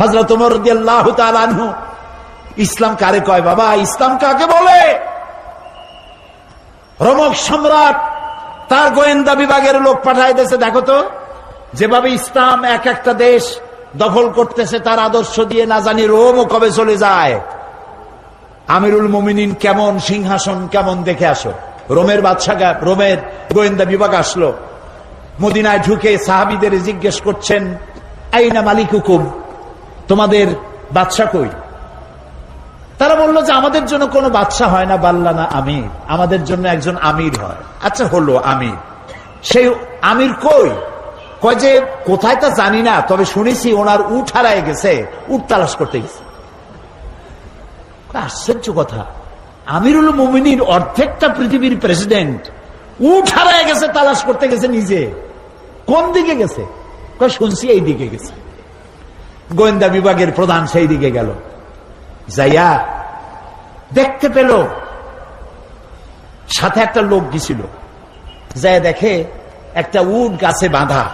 হজরত ইসলাম কারে কয়, বাবা, ইসলাম কাকে বলে? রমক সম্রাট তার গোয়েন্দা বিভাগের লোক পাঠায় দেশে দেখো তো, যেভাবে ইসলাম এক একটা দেশ দখল করতেছে, তার আদর্শ দিয়ে না জানি রোমও কবে চলে যায়। আমিরুল মোমিনিন কেমন, সিংহাসন কেমন, দেখে আসো। রোমের বাদশাহ রোমের গোয়েন্দা বিভাগ আসলো। মদিনায় ঢুকে সাহাবিদের জিজ্ঞেস করছেন, আইনা মালিক হুকুম তোমাদের বাদশা কই? তারা বলল যে আমাদের জন্য কোনো বাদশা হয় না, বাল্লা না আমির। আমাদের জন্য একজন আমির হয়। আচ্ছা হলো আমির। সেই আমির কই? কয় যে, কোথায় তা জানি না, তবে শুনেছি ওনার উঠ হারায় গেছে উঠ তালাশ করতে গেছে। আশ্চর্য কথা। আমিরুল মোমিনীর অর্ধেকটা পৃথিবীর প্রেসিডেন্ট উঠ হারায় গেছে, তালাশ করতে গেছে নিজে। কোন দিকে গেছে? শুনছি এই দিকে গেছে। গোয়েন্দা বিভাগের প্রধান সেই দিকে গেল। যাইয়া দেখতে পেল, সাথে একটা লোক গেছিল যাই দেখে একটা উট গাছে বাঁধা,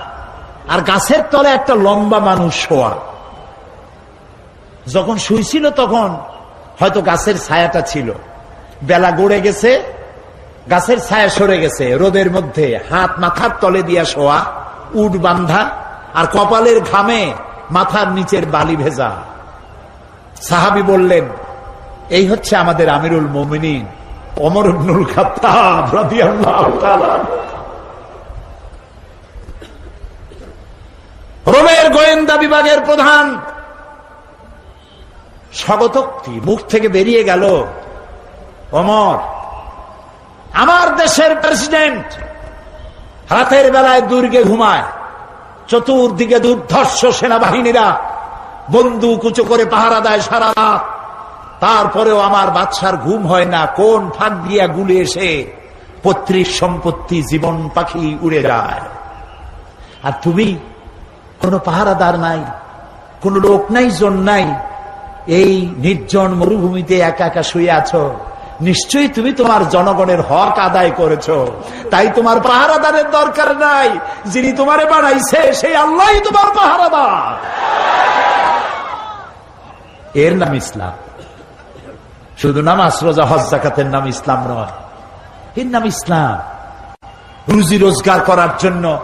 আর গাছের তলে একটা লম্বা মানুষ শোয়া। যখন শুইছিল তখন হয়তো গাছের ছায়াটা ছিল। বেলা গড়ে গেছে, গাছের ছায়া সরে গেছে। রোদের মধ্যে হাত মাথার তলে দিয়া শোয়া, উট বান্ধা আর কপালের ঘামে মাথার নিচের বালি ভেজা। সাহাবি বললেন, এই হচ্ছে আমাদের আমিরুল মোমিনিন অমর খাত্তাব রোমের গোয়েন্দা বিভাগের প্রধান স্বগতোক্তি মুখ থেকে বেরিয়ে গেল অমর আমার দেশের প্রেসিডেন্ট রাতের বেলায় দুর্গে ঘুমায় চতুর্দিকে দুর্ধর্ষ সেনাবাহিনীরা বন্দুক উঁচু করে পাহারা দেয় সারা রাত। তারপরেও আমার বাচ্চার ঘুম হয় না, কোন ফাঁক দিয়া গুলে এসে পত্রিক সম্পত্তি জীবন পাখি উড়ে যায়। আর তুমি কোনো পাহারাদার নাই, কোন লোক নাই, জন নাই, এই নির্জন মরুভূমিতে একা একা শুয়ে আছো। নিশ্চয়ই তুমি তোমার জনগণের হক আদায় করেছ। তাই তোমার পাহারাদারের দরকার নাই। যিনি তোমারে বানাইছে, সেই আল্লাহ তোমার পাহারাদার। এর নাম ইসলাম। শুধু নামাজ, রোজা, হজ জাকাতের নাম ইসলাম নয়। এর নাম ইসলাম। রুজি রোজগার করার জন্য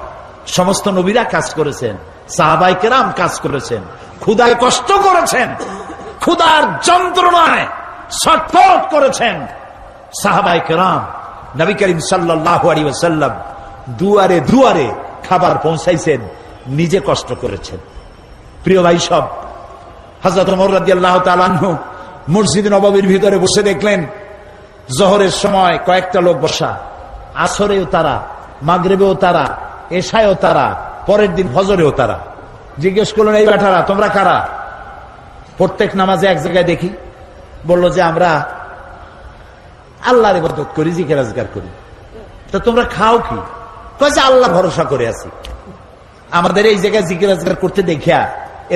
সমস্ত নবীরা কাজ করেছেন সাহাবাই কেরাম কাজ করেছেন ক্ষুদায় কষ্ট করেছেন। ক্ষুদার যন্ত্রণায় ছটফট করেছেন সাহাবাই কেরাম। নবী করিম সাল্লাহ আলী ওসাল্লাম দুয়ারে দুয়ারে খাবার পৌঁছাইছেন, নিজে কষ্ট করেছেন। প্রিয় ভাই সব হজরত মোরাদ্দাহ তালাহু মসজিদ নবাবির ভিতরে বসে দেখলেন, জহরের সময় কয়েকটা লোক বসা, আসরেও তারা, মাগরেবেও তারা, এশায়ও তারা, পরের দিন ফজরেও তারা। জিজ্ঞেস করলেন, এই বেটারা, তোমরা কারা? প্রত্যেক নামাজে এক জায়গায় দেখি বলল যে আমরা আল্লাহর ইবাদত করি জিকে রাজগার করি। তো তোমরা খাও কি? কয়েছে আল্লাহ ভরসা করে আছি। আমাদের এই জায়গায় জিকে রাজগার করতে দেখিয়া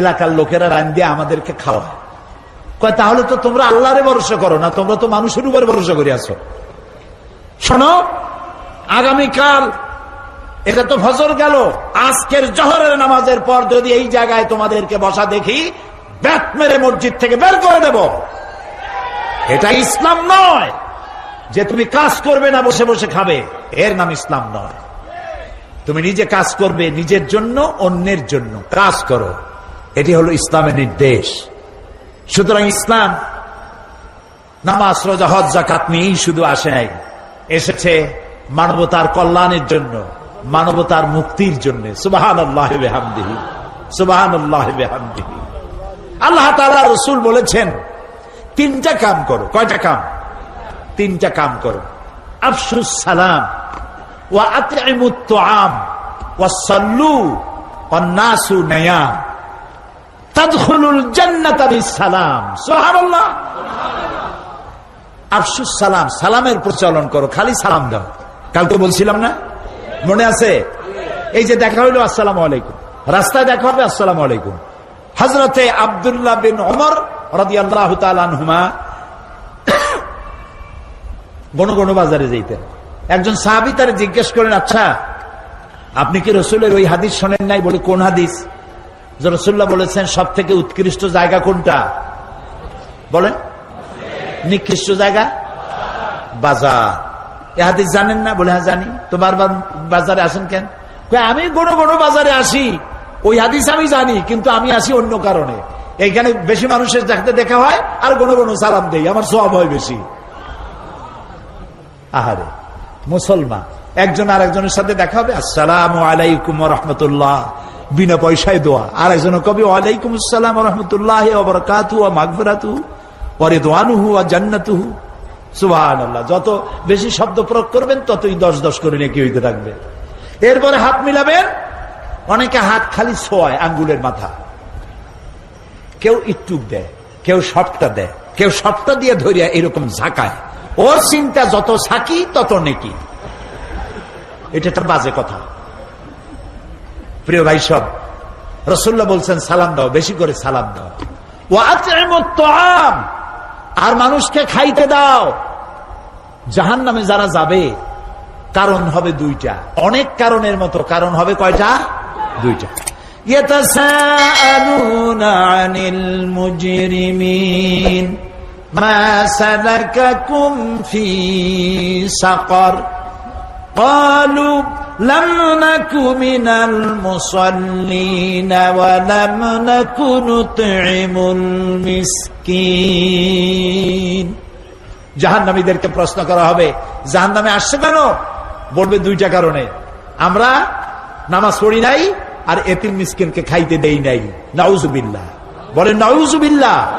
এলাকার লোকেরা রান দিয়ে আমাদেরকে খাওয়া কয়, তাহলে তো তোমরা আল্লাহরে ভরসা করো না, তোমরা তো মানুষের উপর ভরসা করে আছো। শোনো, আগামীকাল এটা তো ফজর গেল, আজকের জহরের নামাজের পর যদি এই জায়গায় তোমাদেরকে বসা দেখি, ব্যাট মেরে মসজিদ থেকে বের করে দেব। এটা ইসলাম নয় যে তুমি কাজ করবে না, বসে বসে খাবে। এর নাম ইসলাম নয়। তুমি নিজে কাজ করবে নিজের জন্য, অন্যের জন্য। কাজ করো। এটি হলো ইসলামের নির্দেশ। সুতরাং ইসলাম, নামাজ, রোজা, হজ জাকাত নিয়েই শুধু আসে নাই। এসেছে মানবতার কল্যাণের জন্য, মানবতার মুক্তির জন্য। সুবাহান আল্লাহ বেহামদিহি সুবাহান আল্লাহ বেহামদিহি। আল্লাহ তালা রসুল বলেছেন তিনটা কাম করো। কয়টা কাম? তিনটা কাম করো। আফসুস সালাম। ওয়া আতইমুত আম ওয়া সাল্লু। নাসু নায়াম। সালামের প্রচলন করো। খালি সালাম দাও। বলছিলাম না? মনে আছে? এই যে দেখা হইল, আসসালাম আলাইকুম। দেখা হবে, আসসালাম আলাইকুম। হজরতে আবদুল্লাহ বিন গণ গণ বাজারে যেতেন একজন তার জিজ্ঞেস করেন আচ্ছা আপনি কি রসুলের ওই হাদিস শোনেন নাই? বলে, কোন হাদিস? রসুল্লাহ বলেছেন সব থেকে উৎকৃষ্ট জায়গা কোনটা? বলেন, নিকৃষ্ট জায়গা? বাজার। এ হাদিস জানেন না? বলে হ্যাঁ জানি। তো বারবার বাজারে আসেন কেন? আমি বড় বড় বাজারে আসি। ওই হাদিস আমি জানি, কিন্তু আমি আসি অন্য কারণে। এইখানে বেশি মানুষের দেখতে দেখা হয়, আর কোনো কোনো সালাম দেই। আমার সব হয় বেশি। আহারে, মুসলমান। একজন আর একজনের সাথে দেখা হবে, আসসালাম আলাইকুম রহমতুল্লাহ। বিনা পয়সায় দোয়া। আর একজন কবি, ওয়ালাইকুম আসসালাম রহমতুল্লাহ বরকাতু মাগফিরাতু পরে দোয়ানুহু আর জান্নাতুহু। সুবাহান আল্লাহ যত বেশি শব্দ প্রয়োগ করবেন, ততই দশ দশ করে নাকি হইতে থাকবে। এরপরে হাত মিলাবেন, অনেকে হাত খালি ছোয়ায় আঙ্গুলের মাথা। কেউ ইটুক দেয়, কেউ সবটা দেয়, কেউ সবটা দিয়ে ধরিয়া এরকম ঝাঁকায়। ওর চিন্তা যত সাকি তত নেকি। এটা একটা বাজে কথা। প্রিয় ভাই সব রসুল্লাহ বলছেন, সালাম দাও, বেশি করে সালাম দাও। ও আম আর মানুষকে খাইতে দাও। জাহান নামে যারা যাবে, কারণ হবে দুইটা। অনেক কারণের মতো কারণ হবে কয়টা? দুইটা। يتساءلون عن المجرمين ما سلككم في سقر قالوا لم نك من المصلين ولم نك نطعم المسكين জাহান্নামীদেরকে প্রশ্ন করা হবে জাহান্নামে আসছে কেন বলবে দুইটা কারণে আমরা নামাজ পড়ি নাই আর এতিম মিসকিনকে খাইতে দেই নাই। নাউজুবিল্লাহ। বলে নাউজুবিল্লাহ।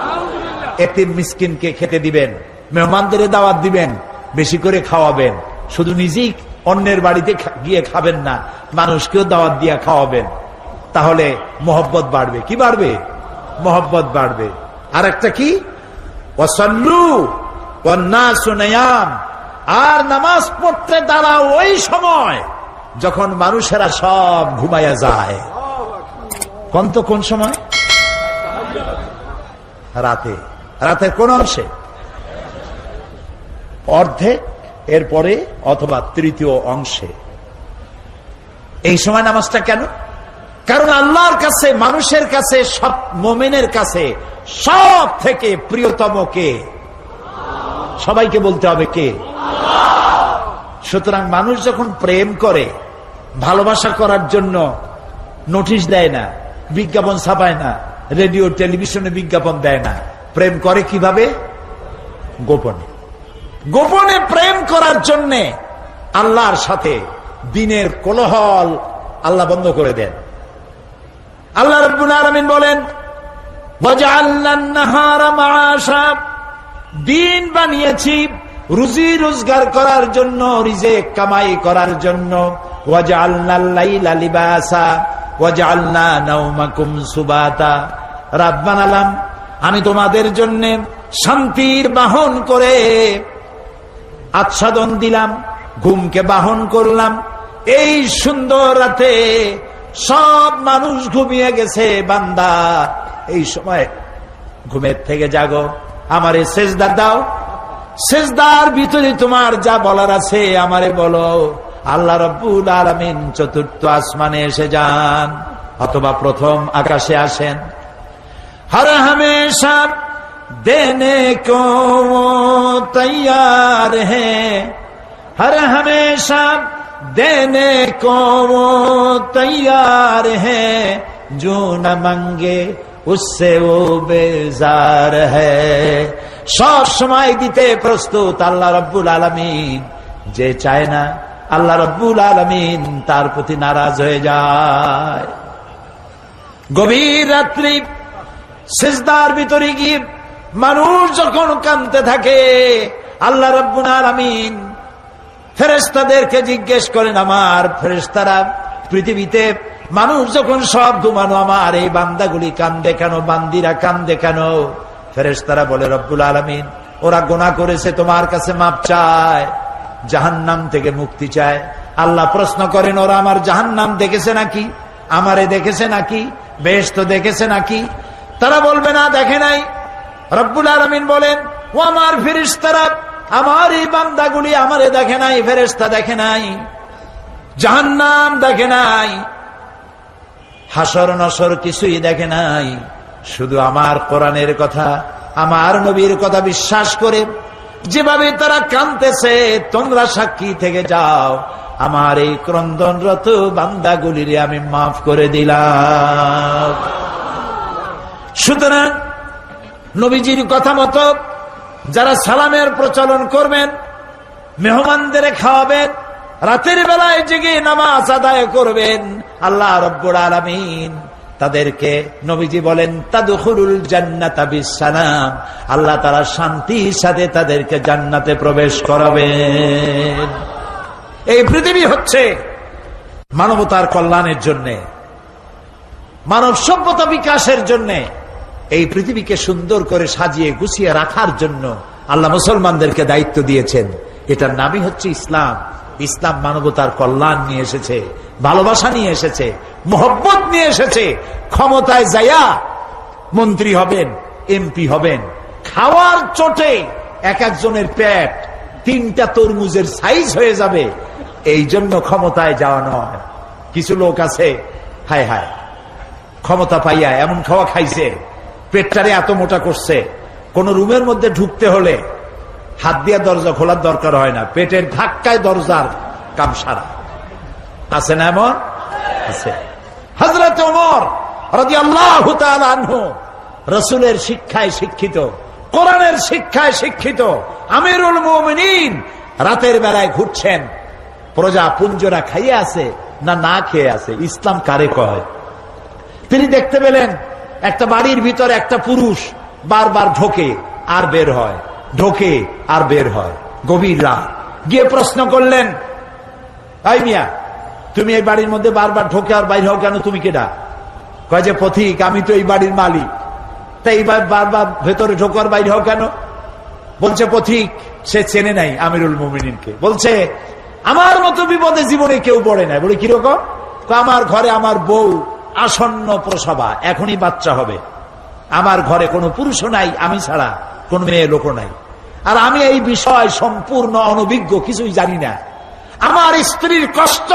এতিম মিসকিনকে খেতে দিবেন মেহমানদের দাওয়াত দিবেন বেশি করে খাওয়াবেন। শুধু নিজেই অন্যের বাড়িতে গিয়ে খাবেন না মানুষকেও দাওয়াত দিয়ে খাওয়াবেন। তাহলে মোহব্বত বাড়বে। কি বাড়বে? মোহব্বত বাড়বে। আর একটা কি। আর নামাজ পড়তে দাঁড়াও ওই সময়। যখন মানুষেরা সব ঘুমাইয়া যায়। কোন তো কোন সময়? রাতে। রাতের কোন অংশে? অর্ধেক, এরপরে অথবা তৃতীয় অংশে। এই সময় নামাজটা কেন? কারণ আল্লাহর কাছে, মানুষের কাছে, সব মোমেনের কাছে সব থেকে প্রিয়তম কে? সবাইকে বলতে হবে কে? সুতরাং মানুষ যখন প্রেম করে ভালোবাসা করার জন্য নোটিশ দেয় না, বিজ্ঞাপন ছাপায় না, রেডিও, টেলিভিশনে বিজ্ঞাপন দেয় না। প্রেম করে কীভাবে? গোপনে। গোপনে প্রেম করার জন্য আল্লাহর সাথে দিনের কোলহল আল্লাহ বন্ধ করে দেন। আল্লাহ রব্বুল আলমিন বলেন দিন বানিয়েছি রুজি রোজগার করার জন্য রিজে কামাই করার জন্য। ওয়াজআলনা আল-লাইলা লিবাসা ওয়াজআলনা নাওমাকুম সুবাতা রাত বানালাম আমি তোমাদের জন্য শান্তির বাহন করে আচ্ছাদন দিলাম, ঘুমকে বাহন করলাম। এই সুন্দর রাতে সব মানুষ ঘুমিয়ে গেছে, বান্দা। এই সময় ঘুমের থেকে জাগো, আমারে সেজদা দাও। সেজদার ভিতরে তোমার যা বলার আছে আমারে বলো। আল্লাহ রব্বুল আলমিন চতুর্থ আসমানে এসে যান, অথবা প্রথম আকাশে আসেন। হর হমেশা দেনে তৈর হে। হর হমেশা দেনে তৈর তৈয়ার হে। জো না মঙ্গে উসে ও বেজার হে। সব সময় দিতে প্রস্তুত আল্লাহ রব্বুল আলমিন, যে চায় না আল্লাহ রব্বুল আলমিন তার প্রতি নারাজ হয়ে যায়। গভীর রাত্রি, সেজদার ভিতরে গিয়ে মানুষ যখন কানতে থাকে, আল্লাহ রব্বুল আলামিন ফেরেস্তাদেরকে জিজ্ঞেস করেন, আমার ফেরেস্তারা পৃথিবীতে মানুষ যখন সব ঘুমানো, আমার এই বান্দাগুলি কান? দেখানো বান্দিরা কান? দেখানো ফেরেস্তারা বলে, রব্বুল আলমিন, ওরা গোনা করেছে, তোমার কাছে মাপ চায়। জাহান্নাম থেকে মুক্তি চায়। আল্লাহ প্রশ্ন করেন, ওরা আমার জাহান্নাম দেখেছে নাকি? আমারে দেখেছে নাকি? বেশ তো দেখেছে নাকি? তারা বলবে, না, দেখে নাই। রব্বুল আলমিন বলেন, ও আমার ফেরিস্তারা আমার এই বান্দাগুলি আমারে দেখে নাই ফেরেস্তা দেখে নাই। জাহান্নাম দেখে নাই। হাসর নসর কিছুই দেখে নাই। শুধু আমার কোরআনের কথা, আমার নবীর কথা বিশ্বাস করে যেভাবে তারা কানতেছে তোমরা সাক্ষী থেকে যাও। আমার এই ক্রন্দনরত বান্দাগুলিরে আমি মাফ করে দিলাম। সুতরাং নবীজির কথা মতো যারা সালামের প্রচলন করবেন, মেহমানদের খাওয়াবেন, রাতের বেলায় জেগে নামাজ আদায় করবেন, আল্লাহ রব্বুর আলমিন তাদেরকে নবীজি বলেন তাদুখুরুল জান্নাতা আল্লাহ তারা শান্তির সাথে তাদেরকে জান্নাতে প্রবেশ করাবেন। এই পৃথিবী হচ্ছে মানবতার কল্যাণের জন্যে, মানব সভ্যতা বিকাশের জন্য, এই পৃথিবীকে সুন্দর করে সাজিয়ে গুছিয়ে রাখার জন্য আল্লাহ মুসলমানদেরকে দায়িত্ব দিয়েছেন। এটার নামই হচ্ছে ইসলাম। ইসলাম মানবতার কল্যাণ নিয়ে এসেছে, ভালোবাসা নিয়ে এসেছে মোহব্বত নিয়ে এসেছে। ক্ষমতায় যাইয়া মন্ত্রী হবেন এমপি হবেন। খাওয়ার চোটে এক একজনের পেট তিনটা তরমুজের সাইজ হয়ে যাবে। এই জন্য ক্ষমতায় যাওয়া নয়। কিছু লোক আছে, হায় হায়, ক্ষমতা পাইয়া এমন খাওয়া খাইছে, পেটটারে এত মোটা করছে। কোন রুমের মধ্যে ঢুকতে হলে হাত দিয়ে দরজা খোলার দরকার হয় না। পেটের ধাক্কায় দরজার কাম সারা। আছে না এমন? আছে। হজরত ওমর রসুলের শিক্ষায় শিক্ষিত, কোরআনের শিক্ষায় শিক্ষিত, আমিরুল মোমিনিন রাতের বেলায় ঘুরছেন। প্রজা পুঞ্জরা খাইয়ে আছে না না খেয়ে আছে? ইসলাম কারে কয়? তিনি দেখতে পেলেন একটা বাড়ির ভিতরে একটা পুরুষ বারবার ঢোকে আর বের হয়। ঢোকে আর বের হয়। গভীর রাত। গিয়ে প্রশ্ন করলেন আই মিয়া, তুমি এই বাড়ির মধ্যে বারবার ঢোকে আর বাইর হও কেন? তুমি কেডা? কয় যে, পথিক, আমি তো এই বাড়ির মালিক। তাই এইবার বারবার ভেতরে ঢোকার বাইর হও কেন? বলছে, পথিক, সে চেনে নাই আমিরুল মোমিনকে বলছে, আমার মতো বিপদে জীবনে কেউ পড়ে নাই। বলে, কীরকম? আমার ঘরে আমার বউ আসন্ন প্রসবা, এখনই বাচ্চা হবে। আমার ঘরে কোনো পুরুষও নাই, আমি ছাড়া। কোন মেয়ে লোক নাই। আর আমি এই বিষয় সম্পূর্ণ অনভিজ্ঞ, কিছুই জানি না। আমার স্ত্রীর কষ্ট,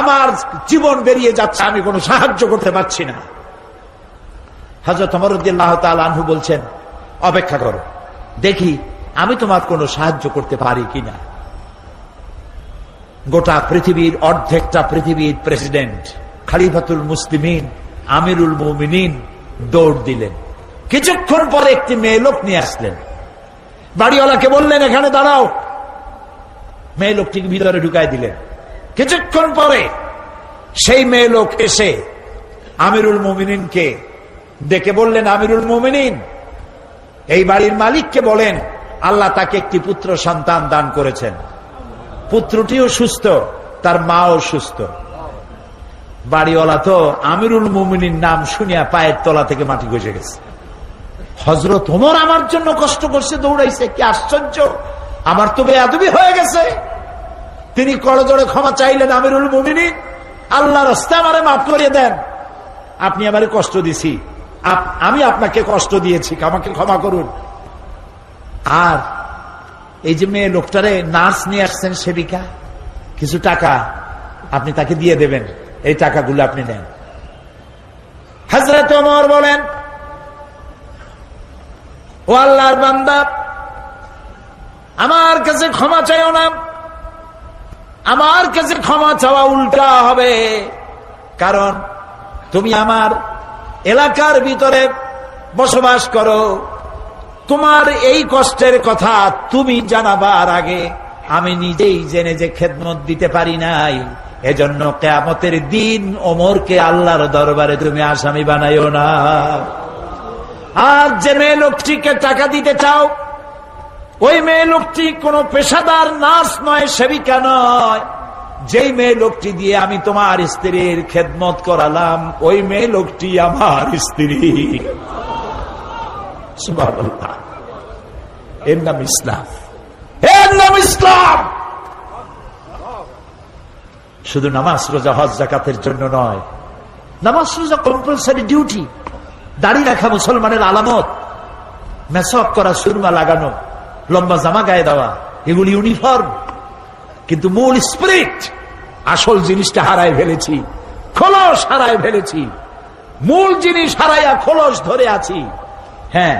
আমার জীবন বেরিয়ে যাচ্ছে, আমি কোনো সাহায্য করতে পারছি না। হজরত অমরুদ্দিল্লাহ আনহু বলছেন, অপেক্ষা করো, দেখি আমি তোমার কোনো সাহায্য করতে পারি কিনা। গোটা পৃথিবীর, অর্ধেকটা পৃথিবীর প্রেসিডেন্ট, খালিফাতুল মুসলিমিন, আমিরুল মুমিনিন দৌড় দিলেন। কিছুক্ষণ পরে একটি মেয়ে লোক নিয়ে আসলেন। বাড়িওয়ালাকে বললেন, এখানে দাঁড়াও। মেয়ে লোকটিকে ভিতরে ঢুকাই দিলেন। কিছুক্ষণ পরে সেই মেয়ে লোক এসে আমিরুল মুমিনিনকে ডেকে বললেন, আমিরুল মুমিনিন, এই বাড়ির মালিককে বলেন, আল্লাহ তাকে একটি পুত্র সন্তান দান করেছেন। পুত্রটিও সুস্থ, তার মাও সুস্থ। বাড়িওয়ালা তো আমিরুল মুমিনীর নাম শুনিয়া পায়ের তলা থেকে মাটি গজে গেছে। হজরত ওমর আমার জন্য কষ্ট করছে, দৌড়াইছে। কি আশ্চর্য! আমার তো বেয়াদবি হয়ে গেছে। তিনি করজোড়ে ক্ষমা চাইলেন আমিরুল মুমিনী আল্লাহ রাস্তা আমারে মাফ করিয়ে দেন। আপনি আমারে কষ্ট দিছি। আমি আপনাকে কষ্ট দিয়েছি, আমাকে ক্ষমা করুন। আর এই যে মেয়ে লোকটারে নার্স নিয়ে আসছেন সেবিকা, কিছু টাকা আপনি তাকে দিয়ে দেবেন। এই টাকাগুলো আপনি নেন। হাজরত ওমর বলেন ও আল্লাহর বান্দা, আমার কাছে ক্ষমা চাইও না। আমার কাছে ক্ষমা চাওয়া উল্টা হবে। কারণ তুমি আমার এলাকার ভিতরে বসবাস করো। তোমার এই কষ্টের কথা তুমি জানাবার আগে আমি নিজেই জেনে যে খেদমত দিতে পারি নাই। এজন্য কেয়ামতের দিন ওমরকে আল্লাহর দরবারে তুমি আসামি বানাইও না। আর যে মেয়ে লোকটিকে টাকা দিতে চাও, ওই মেয়ে লোকটি কোন পেশাদার নার্স নয়, সেবিকা নয়। যেই মেয়ে লোকটি দিয়ে আমি তোমার স্ত্রীর খেদমত করালাম, ওই মেয়ে লোকটি আমার স্ত্রী। এর নাম ইসলাম। এর নাম ইসলাম! শুধু নামাজ, রোজা, হজ, জাকাতের জন্য নয়, নামাজ, রোজা কম্পালসারি ডিউটি দাড়ি রাখা মুসলমানের আলামত। মেসক করা সুরমা লাগানো, লম্বা জামা গায়ে দেওয়া, এগুলি ইউনিফর্ম কিন্তু মূল স্পিরিট আসল জিনিসটা হারায় ফেলেছি, খোলস হারায় ফেলেছি। মূল জিনিস হারাইয়া খোলস ধরে আছি। হ্যাঁ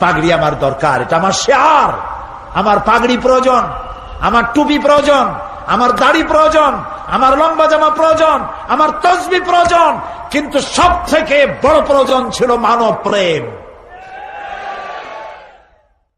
পাগড়ি আমার দরকার, এটা আমার শেয়ার। আমার পাগড়ি প্রয়োজন, আমার টুপি প্রয়োজন, আমার দাড়ি প্রয়োজন আমার লম্বা জামা প্রয়োজন, আমার তসবি প্রয়োজন, কিন্তু সব থেকে বড় প্রয়োজন ছিল মানব প্রেম।